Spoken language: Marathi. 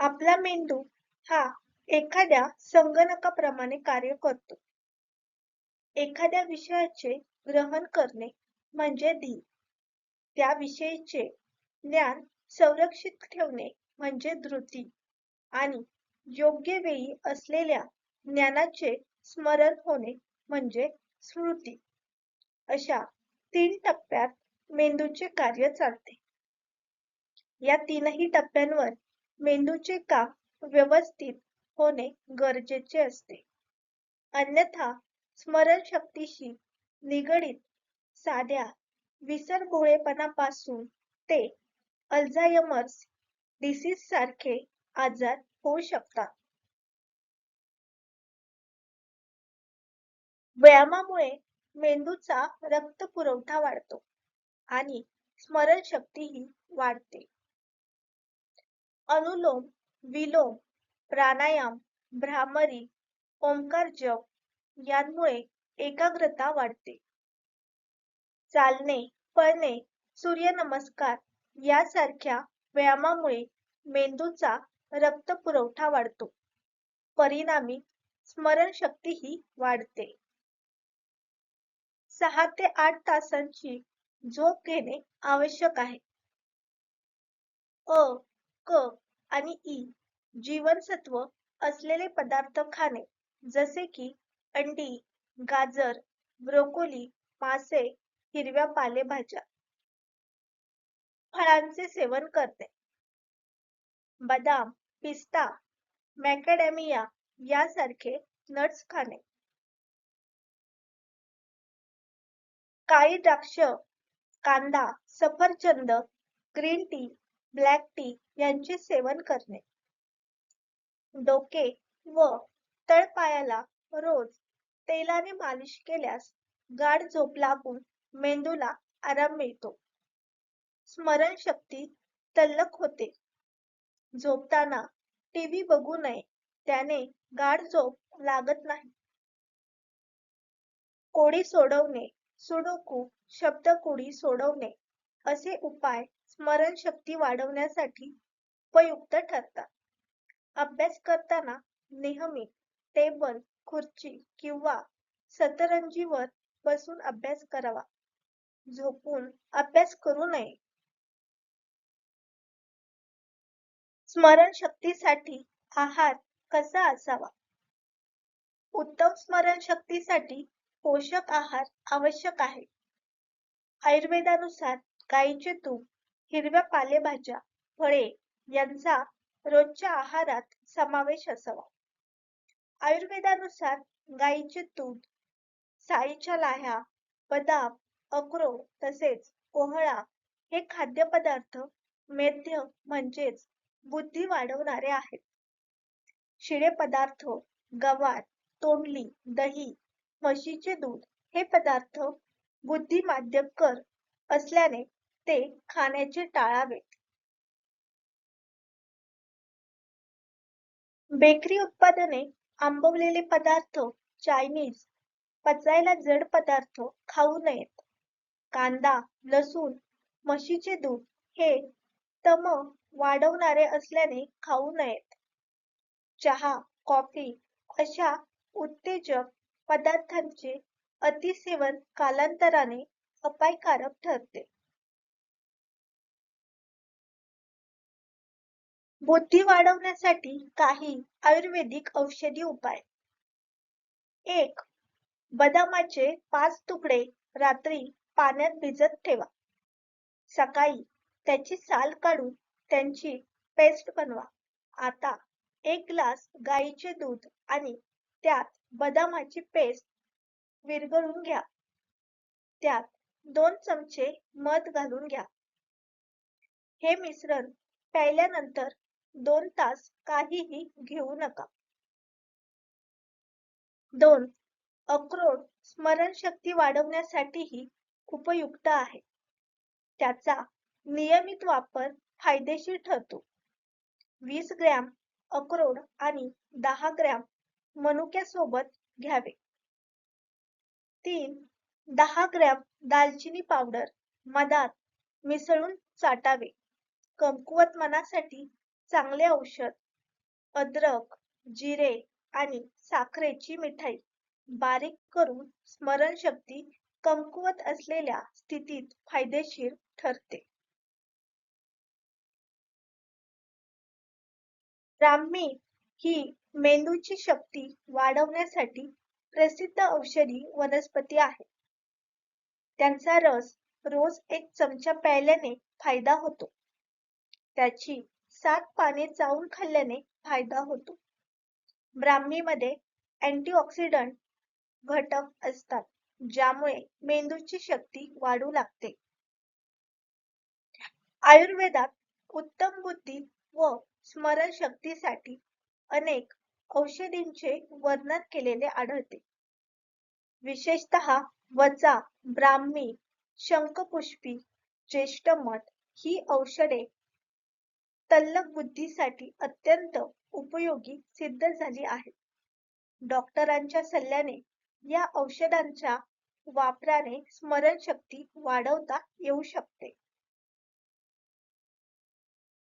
आपला मेंदू हा एखाद्या संगणकाप्रमाणे कार्य करतो. एखाद्या विषयाचे ग्रहण करणे म्हणजे धी त्या विषयीचे ज्ञान संरक्षित ठेवणे म्हणजे धृती आणि योग्य वेळी असलेल्या ज्ञानाचे स्मरण होणे म्हणजे स्मृती अशा तीन टप्प्यात मेंदूचे कार्य चालते. या तीनही टप्प्यांवर मेंदूचे काम व्यवस्थित होणे गरजेचे असते. अन्यथा स्मरणशक्तीशी निगडीत साध्या विसरभोळेपणापासून ते अल्झायमर disease सारखे आजार होऊ शकतात. व्यायामामुळे मेंदूचा रक्तपुरवठा वाढतो आणि स्मरणशक्तीही वाढते. अनुलोम विलोम प्राणायाम भ्रामरी ओंकार जप यांमुळे एकाग्रता वाढते. चालणे पळणे सूर्यनमस्कार यासारख्या व्यायामामुळे मेंदूचा रक्त पुरवठा वाढतो. परिणामी स्मरणशक्तीही वाढते. सहा ते आठ तासांची झोप घेणे आवश्यक आहे. अ, क आणि ई जीवनसत्व असलेले पदार्थ खाणे जसे की अंडी, गाजर, ब्रोकोली, मासे, हिरव्या पालेभाज्या. फळांचे सेवन करते बदाम, पिस्ता, मॅकॅडेमिया यासारखे नट्स खाणे. काळी द्राक्ष, कांदा, सफरचंद, ग्रीन टी, ब्लॅक टी यांचे सेवन करणे. डोके व तळपायाला रोज तेलाने मालिश केल्यास गाढ झोप लागून मेंदूला आराम मिळतो. स्मरणशक्ती तल्लख होते. झोपताना टीव्ही बघू नये त्याने गाढ झोप लागत नाही. कोडी सोडवणे सुडोकू शब्दकोडी सोडवणे असे उपाय स्मरणशक्ती वाढवण्यासाठी उपयुक्त ठरतात. अभ्यास करताना नेहमी टेबल, खुर्ची किंवा सतरंजीवर बसून अभ्यास करावा. झोपून अभ्यास करू नये. स्मरणशक्तीसाठी आहार कसा असावा? उत्तम स्मरणशक्तीसाठी पोषक आहार आवश्यक आहे. आयुर्वेदानुसार गाईचे तूप, हिरव्या पालेभाज्या, फळे यांचा रोजच्या आहारात समावेश असावा. आयुर्वेदानुसार गाईचे दूध, साईच्या लाह्या, बदाम, अक्रोड तसेच कोहळा हे खाद्यपदार्थ मेद्य म्हणजेच बुद्धी वाढवणारे आहेत. शिळे पदार्थ गवार, तोंडली, दही, म्हशीचे दूध हे पदार्थ बुद्धिमाद्यकर असल्याने ते खाण्याचे टाळावे. बेकरी उत्पादने, आंबवलेले पदार्थ, चायनीज, पचायला जड पदार्थ खाऊ नयेत. कांदा, लसूण, म्हशीचे दूध हे तम वाढवणारे असल्याने खाऊ नयेत. चहा, कॉफी अशा उत्तेजक पदार्थांचे अतिसेवन कालांतराने अपायकारक ठरते. बुद्धी वाढवण्यासाठी काही आयुर्वेदिक औषधी उपाय. एक बदामाचे पाच तुकडे रात्री पाण्यात भिजत ठेवा. सकाळी त्याची साल काढून त्यांची पेस्ट बनवा. आता एक ग्लास गाईचे दूध आणि त्यात बदामाची पेस्ट विरघळून घ्या. त्यात दोन चमचे मध घालून घ्या. हे मिश्रण प्यायल्यानंतर दोन तास काहीही घेऊ नका. दोन अक्रोड स्मरणशक्ती वाढवण्यासाठीही उपयुक्त आहे. त्याचा नियमित वापर फायदेशीर ठरतो. वीस ग्रॅम अक्रोड आणि दहा ग्रॅम मनुक्यासोबत घ्यावे. तीन दहा ग्रॅम दालचिनी पावडर मधात मिसळून चाटावे. कमकुवत मनासाठी चांगले औषध अद्रक, जिरे आणि साखरेची मिठाई बारीक करून स्मरणशक्ती कमकुवत असलेल्या स्थितीत फायदेशीर ठरते. ब्राह्मी ही मेंदूची शक्ती वाढवण्यासाठी प्रसिद्ध औषधी वनस्पती आहे. त्यांचा रस रोज एक चमचा प्यायल्याने फायदा होतो. त्याची सात पाने चावून खाल्ल्याने फायदा होतो. ब्राह्मीमध्ये अँटीऑक्सिडंट घटक असतात ज्यामुळे मेंदूची शक्ती वाढू लागते. आयुर्वेदात उत्तम बुद्धी व स्मरणशक्तीसाठी अनेक औषधींचे वर्णन केलेले आढळते. विशेषतः वचा, ब्राह्मी, शंखपुष्पी, ज्येष्ठमध ही औषधे तल्लख बुद्धीसाठी अत्यंत उपयोगी सिद्ध झाली आहेत. डॉक्टरांच्या सल्ल्याने या औषधांच्या वापराने स्मरणशक्ती वाढवता येऊ शकते.